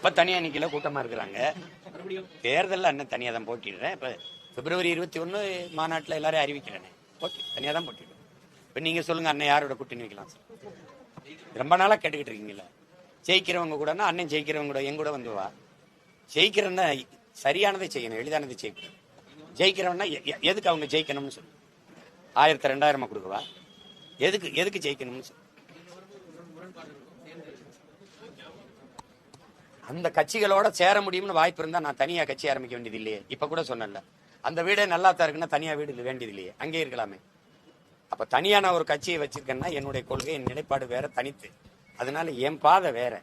இப்ப தனியா நிக்கல கூட்டமா இருக்கிறாங்க. தேர்தலில் அண்ணன் தனியா தான் போட்டிடுறேன். இப்ப பிப்ரவரி இருபத்தி ஒன்று மாநாட்டுல எல்லாரையும் அறிவிக்கிறேன். ஓகே தனியா தான் போட்டிடுறேன் இப்ப நீங்க சொல்லுங்க அண்ணன் யாரோட கூட்டணி வைக்கலாம்? சார் ரொம்ப நாளா கேட்டுக்கிட்டு இருக்கீங்களா ஜெயிக்கிறவங்க கூடனா அண்ணன் ஜெயிக்கிறவங்க கூட என் கூட வந்து வா. ஜெயிக்கிறன்னா சரியானதை செய்யணும் எளிதானதை செய்யணும் ஜெயிக்கிறவன்னா எதுக்கு அவங்க ஜெயிக்கணும்னு சொல்லு? ஆயிரத்தி ரெண்டாயிரமா கொடுக்கவா? எதுக்கு எதுக்கு ஜெயிக்கணும்னு சொல்லு? அந்த கட்சிகளோட சேர முடியும்னு வாய்ப்பு இருந்தா நான் தனியா கட்சி ஆரம்பிக்க வேண்டியது இல்லையே இப்ப கூட சொன்னேன்ல. அந்த வீடே நல்லா தான் இருக்குன்னா தனியா வீடு வேண்டியது இல்லையே அங்கே இருக்கலாமே. அப்ப தனியா நான் ஒரு கட்சியை வச்சிருக்கேன்னா என்னுடைய கொள்கை என் நிலைப்பாடு வேற தனித்து. அதனால என் பாதை வேற.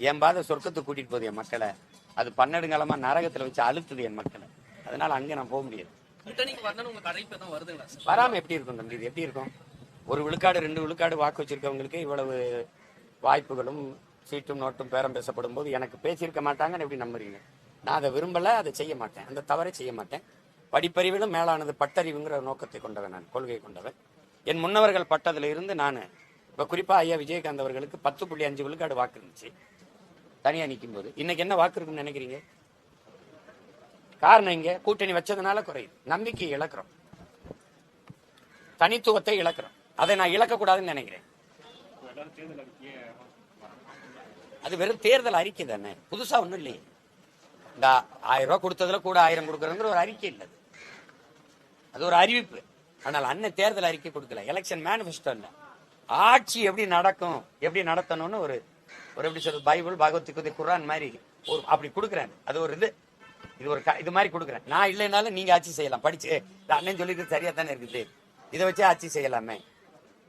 என் பாதை சொர்க்கத்துக்கு கூட்டிட்டு போகுது என் மக்களை. அது பன்னெடுங்காலமா நரகத்துல வச்சு அழுத்துது என் மக்களை. அதனால அங்க நான் போக முடியாது. வராம எப்படி இருக்கும் தம்பி? இது எப்படி இருக்கும்? ஒரு விழுக்காடு ரெண்டு விழுக்காடு வாக்கு வச்சிருக்கவங்களுக்கு இவ்வளவு வாய்ப்புகளும் சீட்டும் நோட்டும் பேரம் பேசப்படும் போது எனக்கு பேசியிருக்க மாட்டாங்கன்னு எப்படி நம்புறீங்க? நான் அதை விரும்பல அதை செய்ய மாட்டேன். அந்த தவறை செய்ய மாட்டேன். படிப்பறிவிலும் மேலானது பட்டறிவுங்கிற நோக்கத்தை கொண்டவன் நான் கொள்கை கொண்டவன். என் முன்னவர்கள் பட்டதுல இருந்து நான் இப்போ குறிப்பா ஐயா விஜயகாந்த் அவர்களுக்கு பத்து புள்ளி அஞ்சு விழுக்காடு வாக்கு இருந்துச்சு. தனியா நிற்கும் போது இன்னைக்கு என்ன வாக்கு இருக்குன்னு நினைக்கிறீங்க? காரணம் இங்க கூட்டணி வச்சதுனால குறையுது. நம்பிக்கை இழக்கிறோம். தனித்துவத்தை இழக்கிறோம். அதை நான் இழக்கக்கூடாதுன்னு நினைக்கிறேன். அது வெறும் தேர்தல் அறிக்கை தானே. புதுசா ஒண்ணும் இல்லையே. இந்த ஆயிரம் ரூபாய் கொடுத்ததுல கூட ஆயிரம் கொடுக்கறங்கிற ஒரு அறிக்கை இல்லை அது. அது ஒரு அறிவிப்பு. ஆனால் அண்ணன் தேர்தல் அறிக்கை கொடுக்கல. எலெக்ஷன் மேனிஃபெஸ்டோ இல்லை. ஆட்சி எப்படி நடக்கும் எப்படி நடத்தணும்னு ஒரு ஒரு எப்படி சொல்றது பைபிள் பகவத்கீதை குரான் மாதிரி ஒரு அப்படி கொடுக்குறேன். அது ஒரு இது இது ஒரு க- இது மாதிரி கொடுக்குறேன். நான் இல்லைனாலும் நீங்க ஆட்சி செய்யலாம். படிச்சு அண்ணன் சொல்லிட்டு சரியா தானே இருக்குது. இதை வச்சு ஆட்சி செய்யலாமே.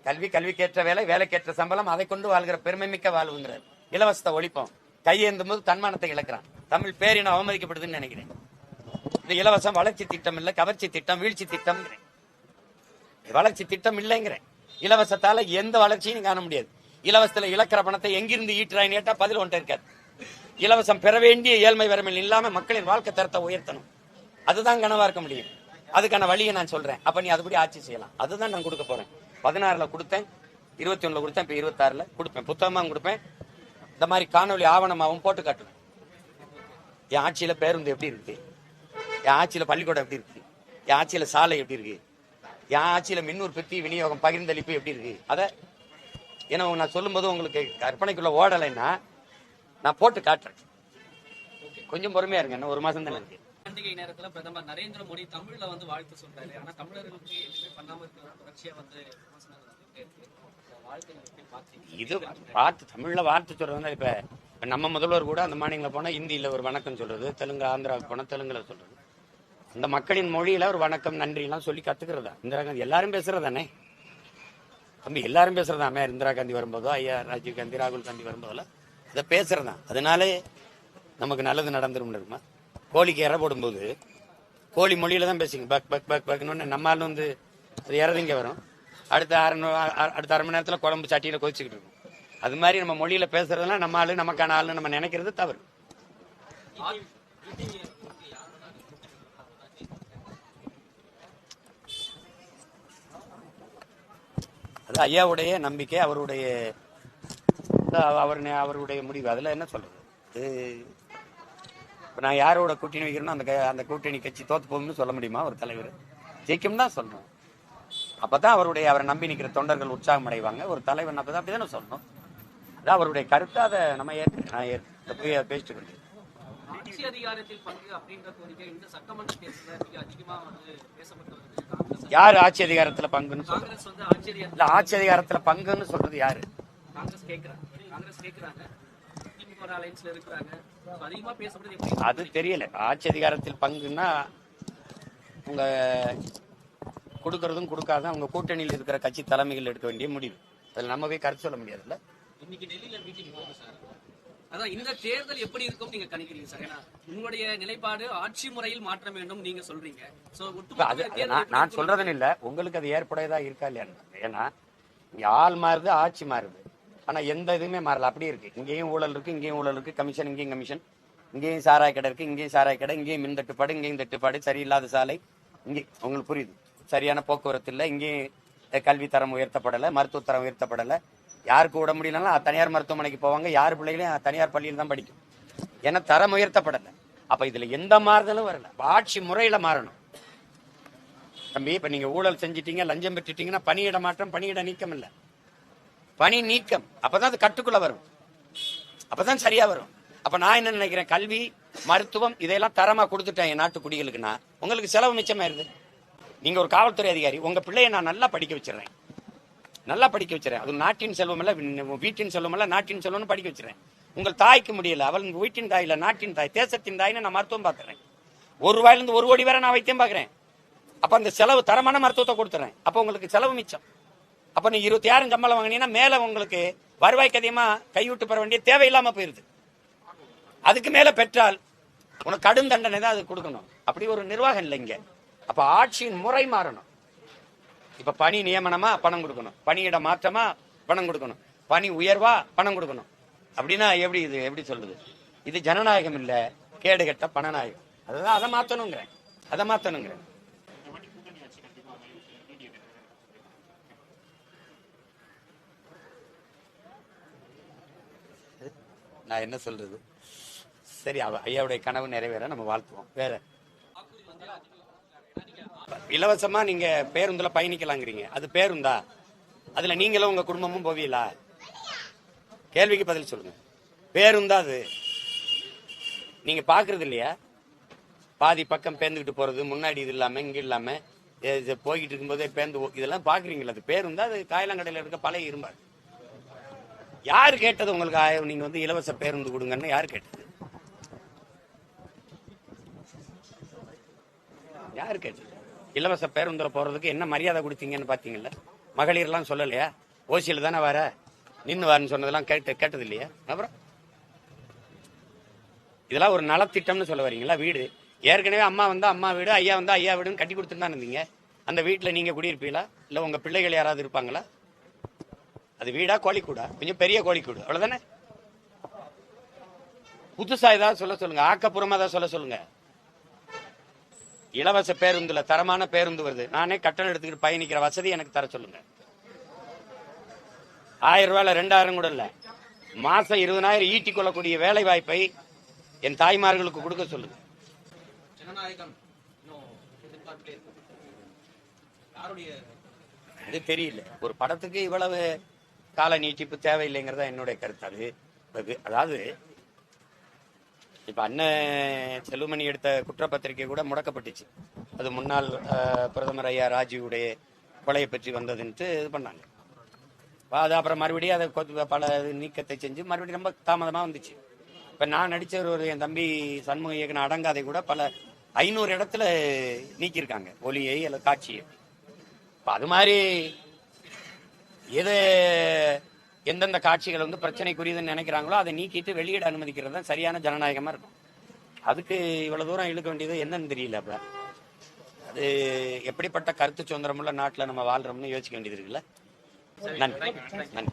கல்வி கல்விக்கேற்ற வேலை வேலைக்கேற்ற சம்பளம் அதை கொண்டு வாழ்கிற பெருமை மிக்க வாழ்வுங்கிறார். இலவசத்தை ஒழிப்போம். கையேந்தும் போது தன்மானத்தை இழக்கிறான். தமிழ் பேரினம் அவமதிக்கப்படுதுன்னு நினைக்கிறேன். இந்த இலவசம் வளர்ச்சி திட்டம் இல்ல கவர்ச்சி திட்டம் வீழ்ச்சி திட்டம் வளர்ச்சி திட்டம் இல்லைங்கிறேன். இலவசத்தால எந்த வளர்ச்சியும் காண முடியாது. இலவசத்துல இழக்கிற பணத்தை எங்கிருந்து ஈட்டுறான்னு கேட்டா பதில் ஒன்றை இருக்காது. இலவசம் பெற வேண்டிய ஏழ்மை வரமில் இல்லாம மக்களின் வாழ்க்கை தரத்தை உயர்த்தணும். அதுதான் கனவா இருக்க முடியும். அதுக்கான வழியை நான் சொல்றேன். அப்ப நீ அதுபடி ஆட்சி செய்யலாம். அதுதான் நான் கொடுக்க போறேன். பதினாறுல கொடுத்தேன். இருபத்தி ஒண்ணுல கொடுத்தேன். இப்ப இருபத்தாறுல கொடுப்பேன். புத்தகமா கொடுப்பேன். இந்த மாதிரி காணொளி ஆவணமாகவும் போட்டு காட்டுவேன். என் ஆட்சியில் பேருந்து எப்படி இருக்கு? என் ஆட்சியில் பள்ளிக்கூடம் எப்படி இருக்கு? என் ஆட்சியில் சாலை எப்படி இருக்கு? என் ஆட்சியில் மின் உற்பத்தி விநியோகம் பகிர்ந்தளிப்பு எப்படி இருக்கு? அதை ஏன்னா நான் சொல்லும்போது உங்களுக்கு கற்பனைக்குள்ள ஓடலைன்னா நான் போட்டு காட்டுறேன். கொஞ்சம் பொறுமையா இருங்க இன்னும் ஒரு மாசம் தானே இருக்கு. பண்டிகை நேரத்துல பிரதமர் நரேந்திர மோடி தமிழ்ல வந்து வாழ்த்து சொல்றாரு. ஆனா தமிழர்களுக்கு எதுவுமே பண்ணாம இருக்கிற தொடர்ச்சியா வந்து இது பார்த்து தமிழ்ல வார்த்தை சொல்றது இப்போ இப்ப இப்ப நம்ம முதல்வர் கூட அந்த மாநிலங்கள போனா ஹிந்தியில ஒரு வணக்கம் சொல்றது தெலுங்கு ஆந்திராவுக்கு போனா தெலுங்குல சொல்றது. அந்த மக்களின் மொழியில ஒரு வணக்கம் நன்றி எல்லாம் சொல்லி கத்துக்கிறதா? இந்திரா காந்தி எல்லாரும் பேசுறதானே? தம்பி எல்லாரும் பேசுறதாமே இந்திரா காந்தி வரும்போதோ ஐயா ராஜீவ் காந்தி ராகுல் காந்தி வரும்போதெல்லாம் அதை பேசுறதா? அதனாலே நமக்கு நல்லது நடந்துரும் இருக்குமா? கோழிக்கு இற போடும்போது கோழி மொழியில தான் பேசுங்க பக் பக் பக் பக்னு நம்ம ஆள் வந்து அது இறதிங்க வரும். அடுத்த அரை அடுத்த அரை மணி நேரத்தில் குழம்பு சட்டியில கொதிச்சுக்கிட்டு இருக்கும். அது மாதிரி நம்ம மொழியில் பேசுறதெல்லாம் நம்ம ஆளு நமக்கான ஆளுன்னு நம்ம நினைக்கிறது தவறு. அது ஐயாவுடைய நம்பிக்கை அவருடைய அவர் அவருடைய முடிவு. அதில் என்ன சொல்றது? இது நான் யாரோட கூட்டணி வைக்கிறேனோ அந்த அந்த கூட்டணி கட்சி தோத்து போகும்னு சொல்ல முடியுமா? ஒரு தலைவர். ஜெயிக்கும் தான் சொல்லணும். அப்பதான் அவருடைய அவரை நம்பி நிக்கிற தொண்டர்கள் உற்சாகம் அடைவாங்க. ஒரு தலைவன் அப்பதான் அப்படிதானே சொல்லணும். அதான் அவருடைய கருத்தை அதை நம்ம ஏற்க நான் ஏற்க பேசிட்டு இருக்கேன். யாரு ஆட்சி அதிகாரத்துல பங்குன்னு சொல்றது? இல்ல ஆட்சி அதிகாரத்துல பங்குன்னு சொல்றது யாரு? அது தெரியல. ஆட்சி அதிகாரத்தில் பங்குன்னா உங்க கொடுக்கறதும் கொடுக்காத அவங்க கூட்டணியில் இருக்கிற கட்சி தலைமைகள் எடுக்க வேண்டிய முடிவு. அதில் நம்ம போய் கருத்து சொல்ல முடியாதுல்ல? இன்னைக்கு டெல்லியில மீட்டிங் சார். அதான் இந்த தேர்தல் எப்படி இருக்கும் நீங்க கணிக்கிறீங்க சார்? ஏன்னா உங்களுடைய நிலைப்பாடு ஆட்சி முறையில் மாற்ற வேண்டும் நீங்க சொல்றீங்க. நான் சொல்றதுன்னு இல்ல. உங்களுக்கு அது ஏற்புடையதா இருக்கா இல்லையான்னு ஏன்னா இங்க ஆள் மாறுது ஆட்சி மாறுது. ஆனா எந்த இதுவுமே மாறல. அப்படியே இருக்கு. இங்கேயும் ஊழல் இருக்கு இங்கேயும் ஊழல் இருக்கு. கமிஷன் இங்கேயும் கமிஷன். இங்கேயும் சாராய கடை இருக்கு இங்கேயும் சாராய கடை இங்கேயும் மின் தட்டுப்பாடு இங்கேயும் தட்டுப்பாடு சரியில்லாத சாலை. இங்கே உங்களுக்கு புரியுது? சரியான போக்குவரத்து இல்லை. இங்கேயும் கல்வி தரம் உயர்த்தப்படலை மருத்துவ தரம் உயர்த்தப்படலை. யாருக்கு விட முடியலன்னா தனியார் மருத்துவமனைக்கு போவாங்க. யார் பிள்ளைகளையும் தனியார் பள்ளியில் தான் படிக்கும். ஏன்னா தரம் உயர்த்தப்படலை. அப்ப இதுல எந்த மாறுதலும் வரல. ஆட்சி முறையில மாறணும். தம்பி இப்ப நீங்க ஊழல் செஞ்சிட்டீங்க லஞ்சம் பெற்றுட்டீங்கன்னா பணியிட மாற்றம் பணியிட நீக்கம் இல்ல. பணி நீக்கம். அப்பதான் அது கட்டுக்குள்ள வரும். அப்பதான் சரியா வரும். அப்ப நான் என்ன நினைக்கிறேன்? கல்வி மருத்துவம் இதையெல்லாம் தரமா கொடுத்துட்டேன் என் நாட்டு குடிகளுக்குன்னா உங்களுக்கு செலவு மிச்சமாயிருது. நீங்க ஒரு காவல்துறை அதிகாரி உங்க பிள்ளைய நான் நல்லா படிக்க வச்சிடறேன். நல்லா படிக்க வச்சிடறேன். அது நாட்டின் செல்வம் இல்ல வீட்டின் செல்வம் இல்ல நாட்டின் செல்வம்னு படிக்க வச்சிடறேன். உங்கள் தாய்க்கு முடியல அவள் வீட்டின் தாய் இல்ல நாட்டின் தாய் தேசத்தின் தாய்னு நான் மருத்துவம் பார்த்துறேன் ஒரு ரூபாயிலிருந்து ஒரு கோடி வரை நான் வைத்தியம் பார்க்குறேன். அப்ப அந்த செலவு தரமான மருத்துவத்தை கொடுத்துறேன். அப்ப உங்களுக்கு செலவு மிச்சம். அப்ப நீ இருபத்தி ஆறு சம்பளம் வாங்கினீங்கன்னா மேல உங்களுக்கு வருவாய்க்கு அதிகமா கைவிட்டு பெற வேண்டிய தேவையில்லாம போயிருது. அதுக்கு மேல பெற்றால் உனக்கு கடும் தண்டனை தான் அது கொடுக்கணும். அப்படி ஒரு நிர்வாகம் இல்லை இங்கே. அப்ப ஆட்சியின் முறை மாறணும். இப்ப பணி நியமனமா பணம் கொடுக்கணும். பணியிட மாற்றமா பணம் கொடுக்கணும். பணி உயர்வா பணம் கொடுக்கணும். அப்படின்னா எப்படி இது எப்படி சொல்றது? இது ஜனநாயகம் இல்ல. கேடு கெட்ட பணநாயகம். அதுதான் அதை மாத்தணுங்கிறேன். அதை மாத்தணுங்கிறேன். நான் என்ன சொல்றது? சரி அவ ஐயாவுடைய கனவு நிறைவேற நம்ம வாழ்த்துவோம். வேற? இலவசமா நீங்க பேருந்துல பயணிக்கலாங்கிறீங்க. அது பேருந்தா? அதுல நீங்களும் உங்க குடும்பமும் போவீங்களா? கேள்விக்கு பதில் சொல்லுங்க. பேருந்தா அது? நீங்க பாக்குறது இல்லையா? பாதி பக்கம் பேந்துக்கிட்டு போறது முன்னாடி இது இல்லாம இங்க இல்லாம இது போய்கிட்டு இருக்கும்போதே பேந்து இதெல்லாம் பாக்குறீங்களா? அது பேருந்தா அது காயலாங்கடையில இருக்க பழைய இரும்பாரு யார் கேட்டது உங்களுக்கு ஆயிரம் நீங்க வந்து இலவச பேருந்து கொடுங்கன்னு யார் கேட்டது? யார் கேட்டது? இலவச பேருந்துல போறதுக்கு என்ன மரியாதை கொடுத்தீங்கன்னு பாத்தீங்கல்ல? மகளிர்லாம் சொல்லலையா? ஓசியில தானே வர? நின்று வரன்னு சொன்னதெல்லாம் கேட்டு கேட்டது இல்லையா அப்புறம்? இதெல்லாம் ஒரு நலத்திட்டம்னு சொல்ல வரீங்களா? வீடு. ஏற்கனவே அம்மா வந்தா அம்மா வீடு ஐயா வந்தா ஐயா வீடுன்னு கட்டி கொடுத்துட்டு தான் இருந்தீங்க. அந்த வீட்டில் நீங்க குடியிருப்பீங்களா? இல்ல உங்க பிள்ளைகள் யாராவது இருப்பாங்களா? அது வீடா கோழிக்கூடா? கொஞ்சம் பெரிய கோழிக்கூடு. அவ்வளவுதானே? புதுசா ஏதாவது சொல்ல சொல்லுங்க. ஆக்கப்புறமா ஏதாவது சொல்ல சொல்லுங்க. இலவச பேருந்துல தரமான பேருந்து வருது. நானே கட்டணம் எடுத்துக்கிட்டு பயணிக்கிற வசதி எனக்கு தர சொல்லுங்க. ஆயிரம் ரூபாயில ரெண்டாயிரம் கூட இல்ல. மாசம் இருபதாயிரம் ஈட்டி கொள்ளக்கூடிய வேலை வாய்ப்பை என் தாய்மார்களுக்கு கொடுக்க சொல்லுங்க. அது தெரியல. ஒரு படத்துக்கு இவ்வளவு கால நீட்டிப்பு தேவையில்லைங்கிறதா என்னுடைய கருத்து. அது- அதாவது இப்ப அண்ணன் செல்லுமணி எடுத்த குற்றப்பத்திரிகை கூட முடக்கப்பட்டுச்சு. அது முன்னாள் பிரதமர் ஐயா ராஜீவுடைய கொலையை பற்றி வந்ததுன்ட்டு இது பண்ணாங்க. அது அப்புறம் மறுபடியும் அதை பல நீக்கத்தை செஞ்சு மறுபடியும் ரொம்ப தாமதமா வந்துச்சு. இப்ப நான் நடித்த ஒரு என் தம்பி சண்முக இயக்குன அடங்காதை கூட பல ஐநூறு இடத்துல நீக்கியிருக்காங்க. ஒலியை அல்லது காட்சியை. இப்ப அது மாதிரி எது எந்தெந்த காட்சிகள் வந்து பிரச்சனைக்குரியதுன்னு நினைக்கிறாங்களோ அதை நீக்கிட்டு வெளியிட அனுமதிக்கிறது தான் சரியான ஜனநாயகமா இருக்கும். அதுக்கு இவ்வளவு தூரம் இழுக்க வேண்டியது என்னன்னு தெரியல அப்ப. அது எப்படிப்பட்ட கருத்து சுதந்திரமுள்ள நாட்டுல நம்ம வாழ்றோம்னு யோசிக்க வேண்டியது இருக்குல்ல? நன்றி. நன்றி.